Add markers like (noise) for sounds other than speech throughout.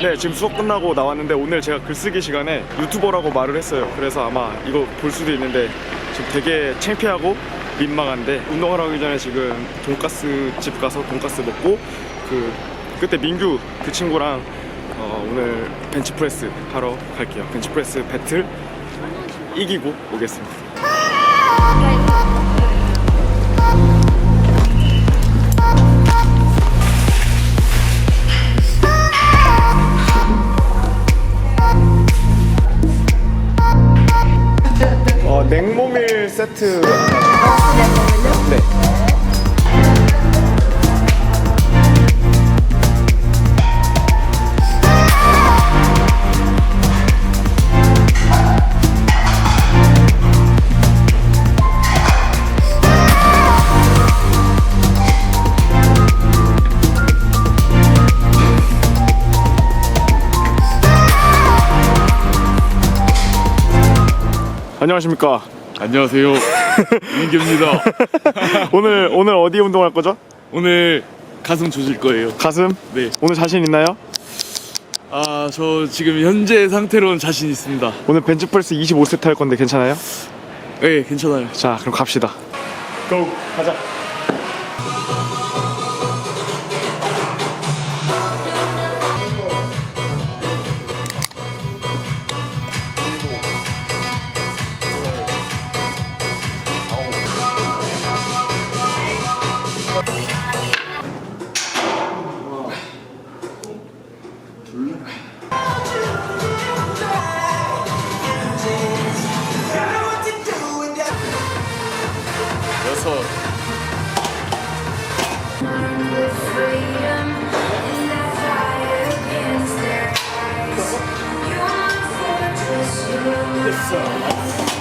네, 지금 수업 끝나고 나왔는데 오늘 제가 글쓰기 시간에 유튜버라고 말을 했어요. 그래서 아마 이거 볼 수도 있는데 지금 되게 창피하고 민망한데 운동을 하기 전에 지금 돈가스 집 가서 돈가스 먹고 그 그때 민규 그 친구랑 어, 오늘 벤치프레스 하러 갈게요. 벤치프레스 배틀 이기고 오겠습니다. 안녕하십니까. 안녕하세요. (laughs) 민규입니다. 오늘 오늘 어디 운동할 거죠? 오늘 가슴 조질 거예요. 가슴. 네. 오늘 자신 있나요? 아, 저 지금 현재 상태로는 자신 있습니다. 오늘 벤치프레스 25세트 할 건데 괜찮아요? 네, 괜찮아요. 자, 그럼 갑시다. 고! 가자. 여섯. freedom and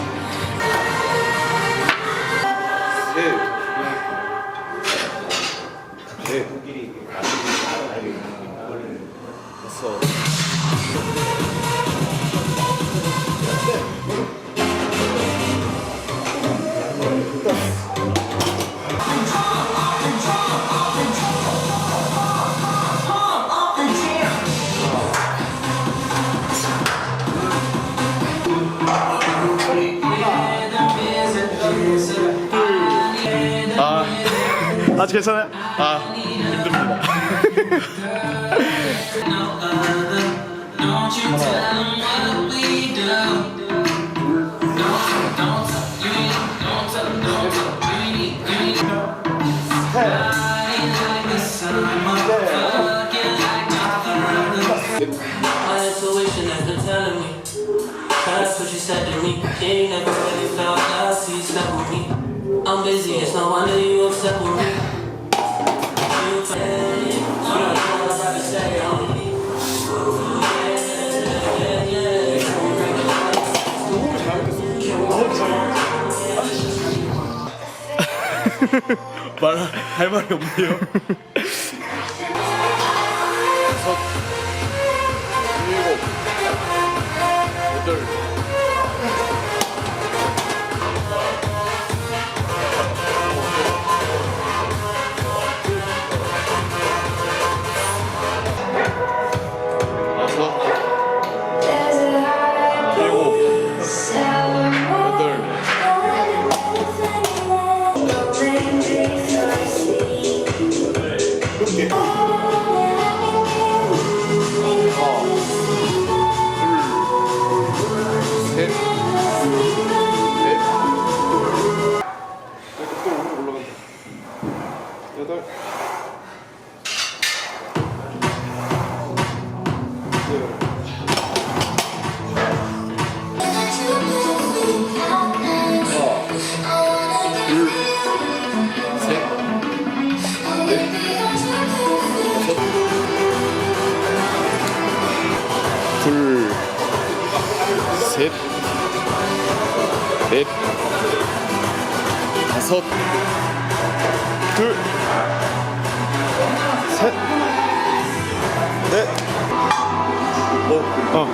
intuition has been telling me That's what you said to me You never really felt love till you slept with me. I'm busy, it's no wonder you upset with me 말 할 말이 없네요. (laughs) 다섯, 둘, 셋, 넷, 어, 어.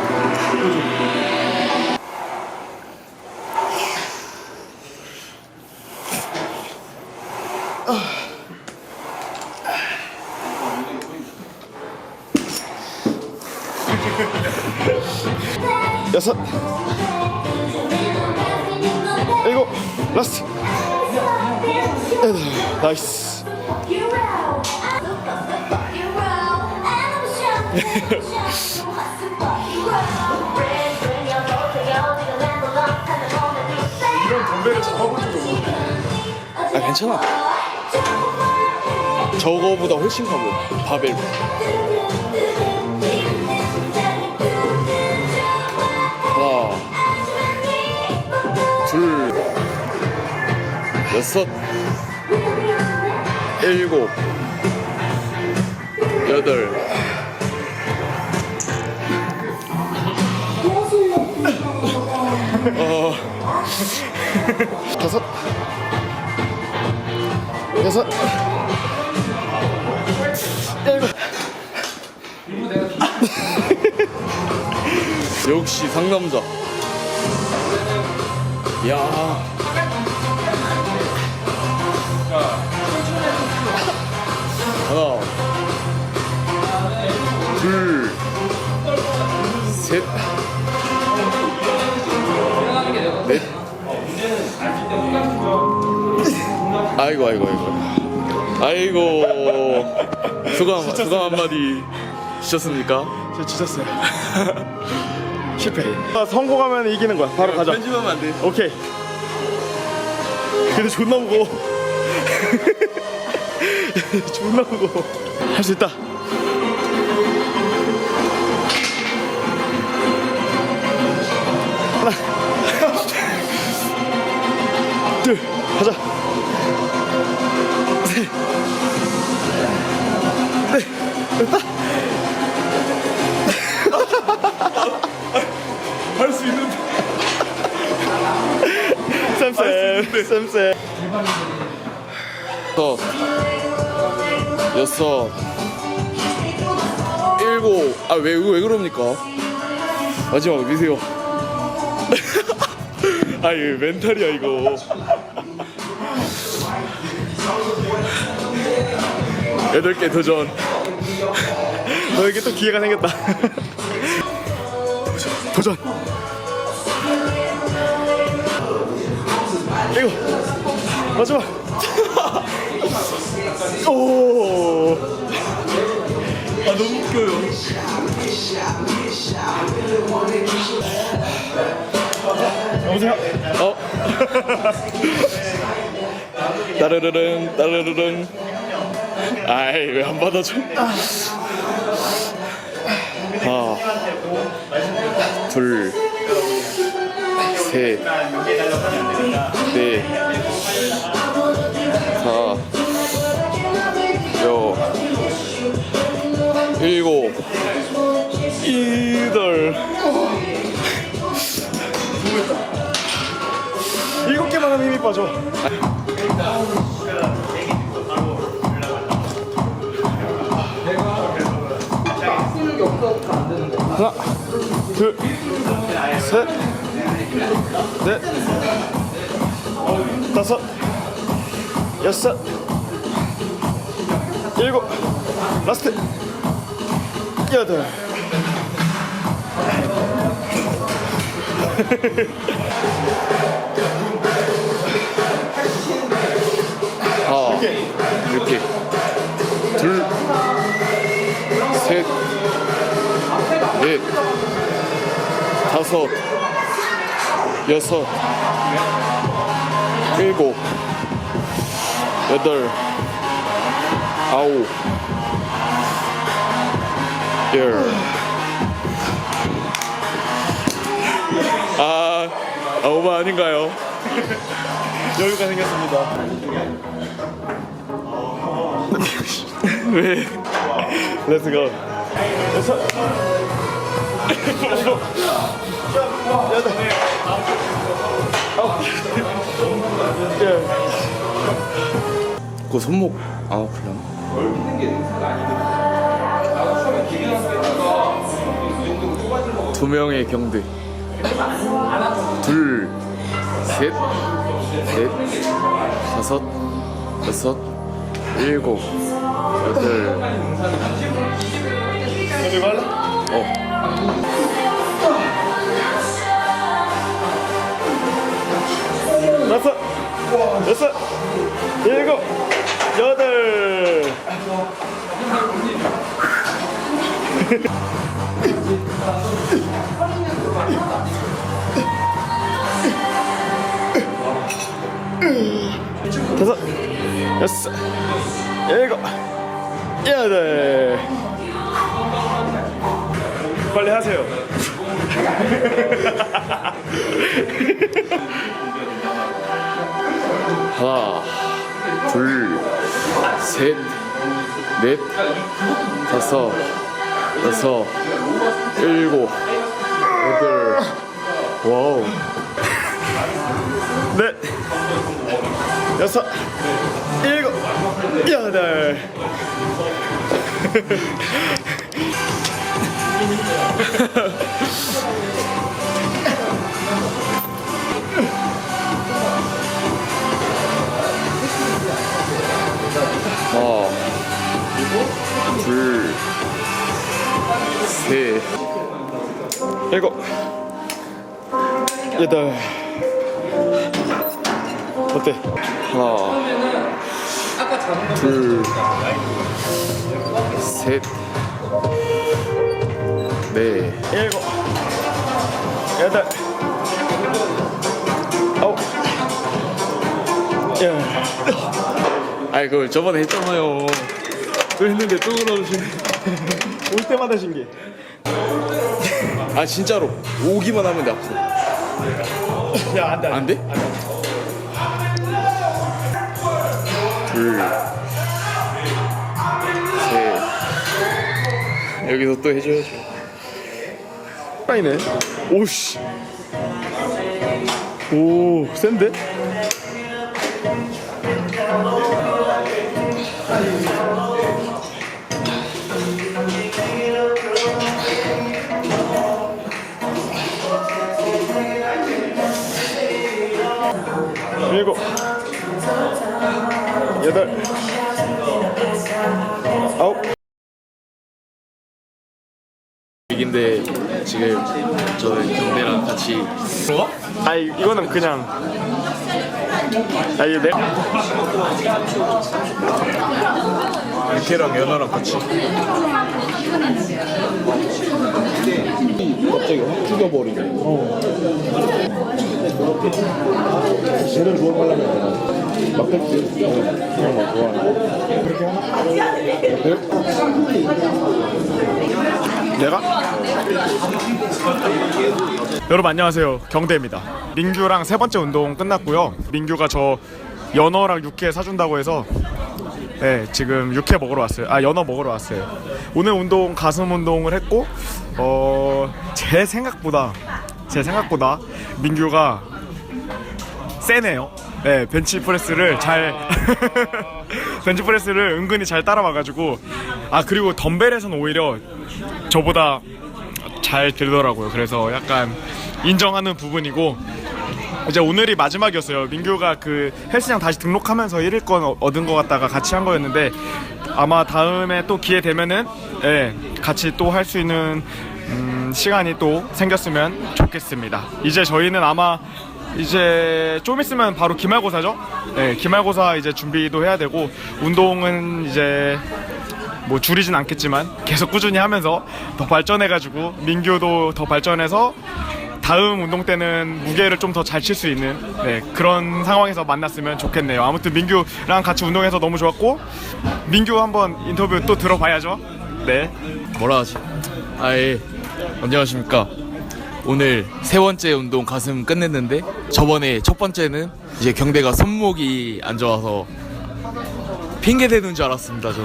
여섯. 일곱. 라스트 나이스. 이런 덤벨을 잡아본 적이 없는데. 아 괜찮아. 저거보다 훨씬 가벼워. 바벨 하나 둘 여섯 일곱 여덟. 어. (laughs) 다섯. 여섯. 일곱. (laughs) 역시 상남자. 야 아이고 아이고 아이고. 아이고. 소감 소감 (laughs) 한마디 주셨습니까? 저 지쳤어요. (laughs) 실패. 아, 성공하면 이기는 거야. 바로 가자. 편집하면 안 돼. 오케이. 근데 존나 무거워. (laughs) 존나 무거워. 할 수 있다. 하나 둘 가자 할 수 있는데. 쌤쌤 쌤쌤. 다섯 여섯 일곱. 아왜 왜 그럽니까? 마지막 미세요. (laughs) 아 이거 멘탈이야 이거. (laughs) 여덟 개 도전 너에게 또 기회가 생겼다. 도전. 이거. 마지막 (laughs) 오. 아 너무 웃겨요. 여보세요? 어. (laughs) 따르르릉 따르르릉. 아이 왜 안 받아줘 하나 둘 셋 넷 다, 여, 일곱, 여덟. 일곱 개만 하면 힘이 빠져. 둘, 셋, 넷, 다섯, 여섯, 일곱, 라스트, 여덟. 아, 이렇게 둘, 셋, 넷, 다섯, 여섯, 일곱, 여덟, 아홉, 열. 아, 아 오버 아닌가요? (laughs) 여유가 생겼습니다. (laughs) 왜? (laughs) Let's go. 그 손목 안 아프려나? 두 명의 경대. 둘, 셋, 넷, 다섯, 여섯, 일곱, 여덟. 어. 다섯, 여섯, 일곱, 여덟. 다섯, 여섯, 일곱, 여덟. 빨리 하세요. (laughs) 셋, 넷, 다섯, 여섯, 일곱, 여덟, 와우. (laughs) 넷, 여섯, 일곱, 여덟. (laughs) 둘, 셋, 일곱, 여덟. 어때? 하나, 둘, 셋, 넷, 일곱, 여덟, 아홉, 열. 아이 그걸 저번에 했잖아요. 또 했는데 또 그러시네. (laughs) 올 때마다 신기해. 아 진짜로 오기만 하면 돼 앞으로. 야, 안 돼. 안 돼? 둘, 셋. 여기서 또 해줘야죠. 빠이네. 오씨. 오, 센데? 일곱, 여덟, 아홉. 얘긴데 지금 저는 경대랑 같이 아 이- 이거는 그냥. 아 이거 내 걔랑 연아랑 같이 갑자기 확 죽여버리네. 쟤를 구원하려면 막대기 그냥 뭐 좋아하는 그렇게 내가? 여러분 안녕하세요 경대입니다 민규랑 세 번째 운동 끝났고요 민규가 저 연어랑 육회 사준다고 해서 네 지금 육회 먹으러 왔어요 아 연어 먹으러 왔어요 오늘 운동 가슴 운동을 했고 어 제 생각보다 제 생각보다 민규가 세네요. 네, 벤치 프레스를 잘 (laughs) 벤치 프레스를 은근히 잘 따라와 가지고 아 그리고 덤벨에서는 오히려 저보다 잘 들더라고요. 그래서 약간 인정하는 부분이고 이제 오늘이 마지막이었어요. 민규가 그 헬스장 다시 등록하면서 1일권 얻은 것 같다가 같이 한 거였는데 아마 다음에 또 기회 되면은 예, 같이 또 할 수 있는 음, 시간이 또 생겼으면 좋겠습니다. 이제 저희는 아마 이제 좀 있으면 바로 기말고사죠. 네, 기말고사 이제 준비도 해야 되고 운동은 이제 뭐 줄이진 않겠지만 계속 꾸준히 하면서 더 발전해가지고 민규도 더 발전해서 다음 운동 때는 무게를 좀 더 잘 칠 수 있는 네, 그런 상황에서 만났으면 좋겠네요. 아무튼 민규랑 같이 운동해서 너무 좋았고 민규 한번 인터뷰 또 들어봐야죠. 네. 뭐라 하지? 아예 안녕하십니까. 오늘 세 번째 운동 가슴 끝냈는데 저번에 첫 번째는 이제 경대가 손목이 안 좋아서 핑계 대는 줄 알았습니다 저.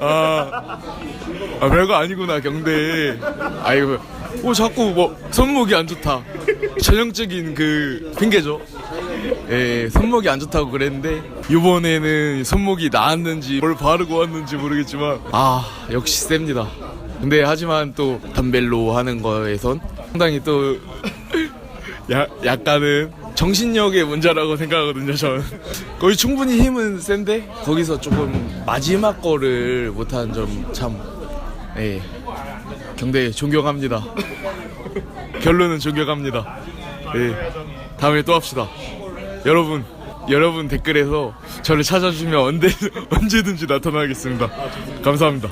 (laughs) 아, 아 별거 아니구나 경대. 아이고, 어 자꾸 뭐 손목이 안 좋다. 전형적인 그 핑계죠. 예, 손목이 안 좋다고 그랬는데 이번에는 손목이 나았는지 뭘 바르고 왔는지 모르겠지만 아 역시 셉니다. 근데 하지만 또 덤벨로 하는 거에선 상당히 또 (laughs) 야, 약간은 정신력의 문제라고 생각하거든요, 저는. 거의 충분히 힘은 센데, 거기서 조금 마지막 거를 못한 점 참, 예. 경대 존경합니다. 결론은 존경합니다. 예. 다음에 또 합시다. 여러분, 여러분 댓글에서 저를 찾아주시면 언제, (laughs) 언제든지 나타나겠습니다. 감사합니다.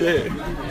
예.